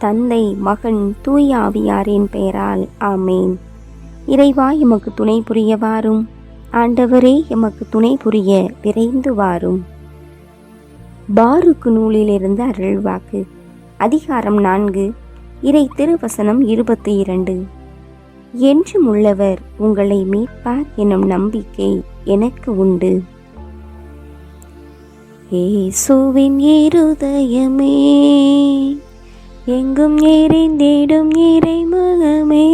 தந்தை மகன் தூயாவியாரின் பெயரால் ஆமேன். இறைவா எமக்கு துணை புரிய வாரும் ஆண்டவரே எமக்கு துணை புரிய விரைந்து வாரும். பாருக்கு நூலிலிருந்து அருள்வாக்கு. அதிகாரம் நான்கு. இறை திருவசனம் இருபத்தி இரண்டு. என்றும் உள்ளவர் உங்களை மீட்பார் எனும் நம்பிக்கை எனக்கு உண்டு. ஏசுவின் இருதயமே எங்கும் எரிந்திடும் இறைமகமே.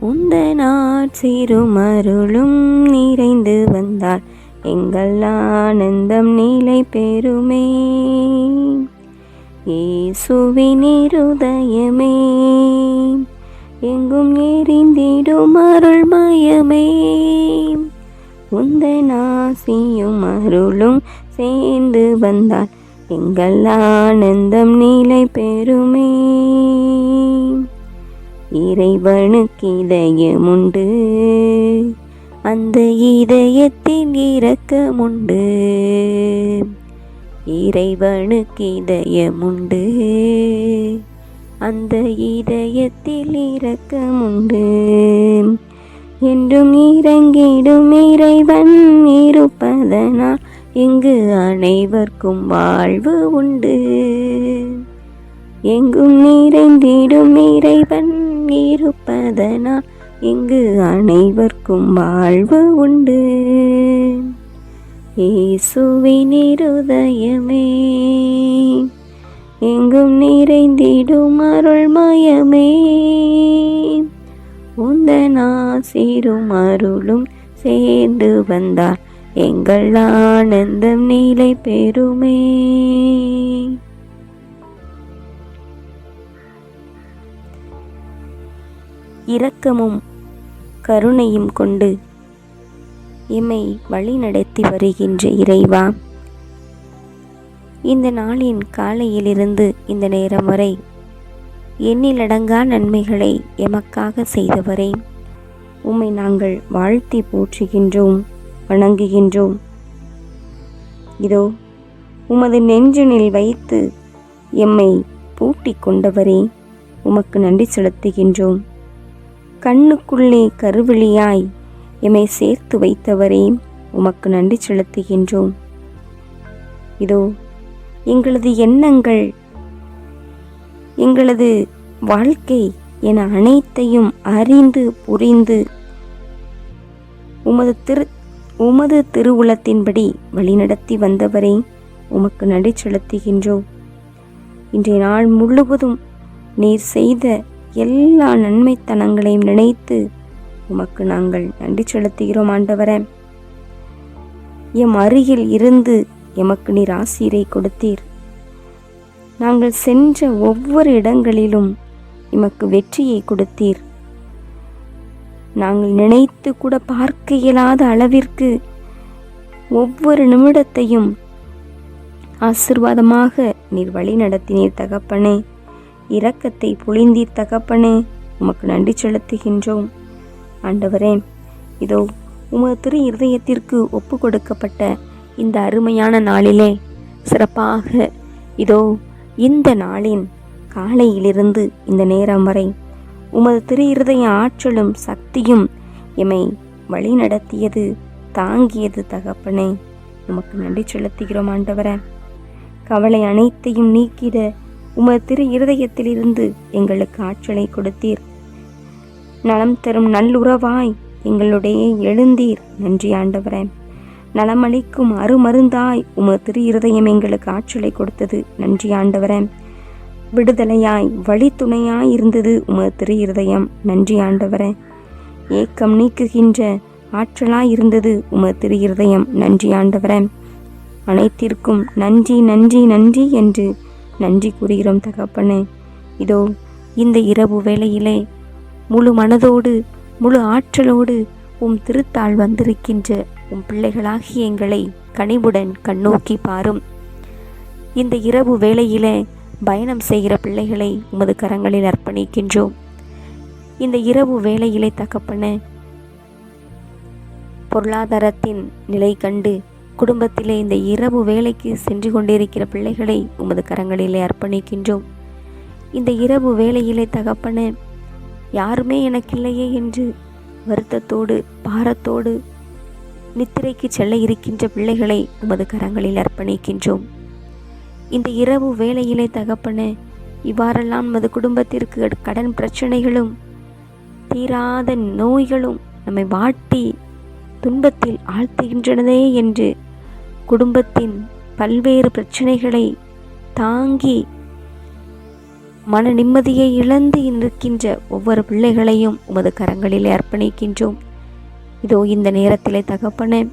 உந்த நாட்சிரும் அருளும் நிறைந்து வந்தால் எங்கள் ஆனந்தம் நிலை பெறுமே. இயேசுவின் இருதயமே. எங்கும் எரிந்திடும் அருள்மயமே உந்த நாசியும் அருளும் சேர்ந்து வந்தால் எங்கள் ஆனந்தம் நிலை பெறுமே. இறைவனுக்கு இதயமுண்டு அந்த இதயத்தின் இரக்கமுண்டு. இறைவனுக்கு இதயமுண்டு அந்த இதயத்தில் இரக்கமுண்டு. என்றும் இறங்கிடும் இறைவன் இருப்பதனால் இங்கு அனைவர்க்கும் வாழ்வு உண்டு. எங்கும் நிறைந்திடும் இறைவன் இருப்பதனால் இங்கு அனைவர்க்கும் வாழ்வு உண்டு. இயேசுவின் இருதயமே எங்கும் நிறைந்திடும் அருள்மயமே உந்தன் ஆசிரும் அருளும் சேர்ந்து வந்தார். எங்கள் ஆனந்தம் நீலை பெருமே இரக்கமும் கருணையும் கொண்டு எம்மை வழி நடத்தி வருகின்ற இறைவா இந்த நாளின் காலையிலிருந்து இந்த நேரம் வரை எண்ணிலடங்கா நன்மைகளை எமக்காக செய்தவரே. உம்மை நாங்கள் வாழ்த்தி போற்றுகின்றோம். வணங்குகின்றோம். இதோ உமது நெஞ்சினில் வைத்து எம்மை பூட்டி கொண்டவரே உமக்கு நன்றி செலுத்துகின்றோம். கண்ணுக்குள்ளே கருவிழியாய் எம்மை சேர்த்து வைத்தவரே உமக்கு நன்றி செலுத்துகின்றோம். இதோ எங்களது எண்ணங்கள் எங்களது வாழ்க்கை என அனைத்தையும் அறிந்து புரிந்து உமது திரு உமது திருவுளத்தின்படி வழிநடத்தி வந்தவரே உமக்கு நன்றி செலுத்துகின்றோம். இன்றைய நாள் முழுவதும் நீர் செய்த எல்லா நன்மைத்தனங்களையும் நினைத்து உமக்கு நாங்கள் நன்றி செலுத்துகிறோம் ஆண்டவர. எம் அருகில் இருந்து எமக்கு நீர் ஆசிரை கொடுத்தீர். நாங்கள் சென்ற ஒவ்வொரு இடங்களிலும் எமக்கு வெற்றியை கொடுத்தீர். நாங்கள் நினைத்து கூட பார்க்க இயலாத அளவிற்கு ஒவ்வொரு நிமிடத்தையும் ஆசிர்வாதமாக நீர் வழி நடத்தினீர் தகப்பனே. இரக்கத்தை பொழிந்தீர் தகப்பனே. உமக்கு நன்றி செலுத்துகின்றோம். ஆண்டவரே இதோ உமது திரு இருதயத்திற்கு ஒப்பு கொடுக்கப்பட்ட இந்த அருமையான நாளிலே சிறப்பாக இதோ இந்த நாளின் காலையிலிருந்து இந்த நேரம் வரை உமது திரு இருதய ஆற்றலும் சக்தியும் எம்மை வழி நடத்தியது தாங்கியது தகப்பனே. உமக்கு நன்றி செலுத்துகிறோம் ஆண்டவர. கவலை அனைத்தையும் நீக்கிட உமது திரு இருதயத்திலிருந்து எங்களுக்கு ஆற்றலை கொடுத்தீர். நலம் தரும் நல்லுறவாய் எங்களுடைய எழுந்தீர். நன்றி ஆண்டவரே. நலமளிக்கும் அருமருந்தாய் உமது திரு இருதயம் எங்களுக்கு ஆற்றலை கொடுத்தது. நன்றி ஆண்டவரேன் விடுதலையாய் வழித்துணையாய் இருந்தது உமது திரு இருதயம் நன்றி ஆண்டவரே. ஏக்கம் நீக்குகின்ற ஆற்றலாய் இருந்தது உமது திரு இருதயம் நன்றி ஆண்டவரே. அனைத்திற்கும் நன்றி நன்றி நன்றி என்று நன்றி கூறுகிறோம் தகப்பனே. இதோ இந்த இரவு வேளையிலே முழு மனதோடு முழு ஆற்றலோடு உம் திருத்தாள் வந்திருக்கின்ற உம் பிள்ளைகளாகிய எங்களை கனிவுடன் கண்ணோக்கி பாரும். இந்த இரவு வேளையிலே பயணம் செய்கிற பிள்ளைகளை உமது கரங்களில் அர்ப்பணிக்கின்றோம். இந்த இரவு வேளையிலே தகப்பன பொருளாதாரத்தின் நிலை கண்டு குடும்பத்திலே இந்த இரவு வேலைக்கு சென்று கொண்டிருக்கிற பிள்ளைகளை உமது கரங்களிலே அர்ப்பணிக்கின்றோம். இந்த இரவு வேலையிலே தகப்பன யாருமே எனக்கில்லையே என்று வருத்தத்தோடு பாரத்தோடு நித்திரைக்கு செல்ல இருக்கின்ற பிள்ளைகளை உமது கரங்களில் அர்ப்பணிக்கின்றோம். இந்த இரவு வேளையிலே தகப்பனே இவ்வாறெல்லாம் நமது குடும்பத்திற்கு கடன் பிரச்சனைகளும் தீராத நோய்களும் நம்மை வாட்டி துன்பத்தில் ஆழ்த்துகின்றனதே என்று குடும்பத்தின் பல்வேறு பிரச்சனைகளை தாங்கி மன நிம்மதியை இழந்து இருக்கின்ற ஒவ்வொரு பிள்ளைகளையும் உமது கரங்களிலே அர்ப்பணிக்கின்றோம். இதோ இந்த நேரத்திலே தகப்பனேன்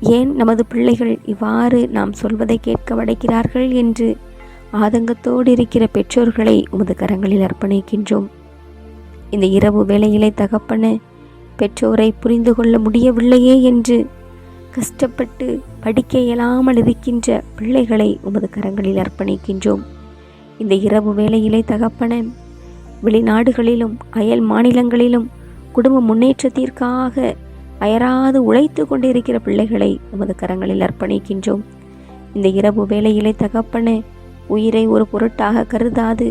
ஏன் நமது பிள்ளைகள் இவ்வாறு நாம் சொல்வதை கேட்க வடைக்கிறார்கள் என்று ஆதங்கத்தோடு இருக்கிற பெற்றோர்களை உமது கரங்களில் அர்ப்பணிக்கின்றோம். இந்த இரவு வேளையிலே தகப்பன பெற்றோரை புரிந்து கொள்ள முடியவில்லையே என்று கஷ்டப்பட்டு படிக்க இயலாமல் இருக்கின்ற பிள்ளைகளை உமது கரங்களில் அர்ப்பணிக்கின்றோம். இந்த இரவு வேளையிலே தகப்பன வெளிநாடுகளிலும் அயல் மாநிலங்களிலும் குடும்ப முன்னேற்றத்திற்காக அயராது உழைத்து கொண்டிருக்கிற பிள்ளைகளை உமது கரங்களில் அர்ப்பணிக்கின்றோம். இந்த இரவு வேளையிலே தகப்பன உயிரை ஒரு பொருட்டாக கருதாது.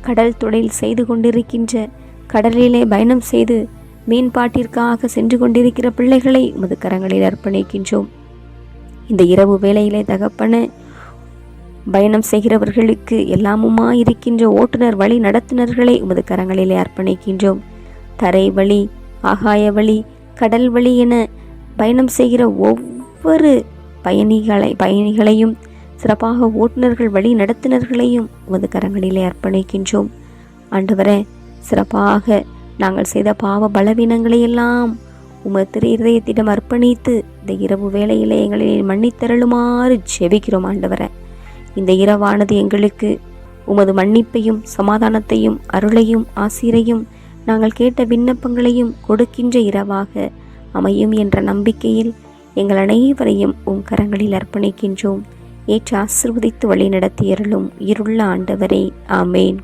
கடல் தொழில் செய்து கொண்டிருக்கின்ற கடலிலே பயணம் செய்து மீன்பாட்டிற்காக சென்று கொண்டிருக்கிற பிள்ளைகளை உமது கரங்களில் அர்ப்பணிக்கின்றோம். இந்த இரவு வேளையிலே தகப்பன பயணம் செய்கிறவர்களுக்கு எல்லாமுமா இருக்கின்ற ஓட்டுநர் வழி நடத்துனர்களை உமது கரங்களிலே அர்ப்பணிக்கின்றோம். தரை வழி ஆகாய வழி கடல் வழி என பயணம் செய்கிற ஒவ்வொரு பயணிகளை பயணிகளையும் சிறப்பாக ஓட்டுநர்கள் வழி நடத்துனர்களையும் உமது கரங்களிலே அர்ப்பணிக்கின்றோம். ஆண்டவரே சிறப்பாக நாங்கள் செய்த பாவ பலவீனங்களை எல்லாம் உமது திரு இருதயத்திடம் அர்ப்பணித்து இந்த இரவு வேளையிலே எங்களை மன்னித்தருளுமாறு ஜெபிக்கிறோம் ஆண்டவரை. இந்த இரவானது எங்களுக்கு உமது மன்னிப்பையும் சமாதானத்தையும் அருளையும் ஆசிரையும் நாங்கள் கேட்ட விண்ணப்பங்களையும் கொடுக்கின்ற இரவாக அமையும் என்ற நம்பிக்கையில் எங்கள் அனைவரையும் உம் கரங்களில் அர்ப்பணிக்கின்றோம். ஏற்று ஆசிர்வதித்து வழி நடத்தியருளும் இருள்ள ஆண்டவரே. ஆமேன்.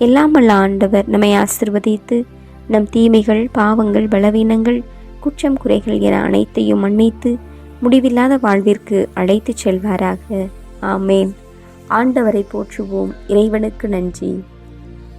எல்லாமல்ல ஆண்டவர் நம்மை ஆசிர்வதித்து நம் தீமைகள் பாவங்கள் பலவீனங்கள் குற்றம் குறைகள் என அனைத்தையும் மன்னித்து முடிவில்லாத வாழ்விற்கு அழைத்துச் செல்வாராக. ஆமேன். ஆண்டவரை போற்றுவோம். இறைவனுக்கு நன்றி.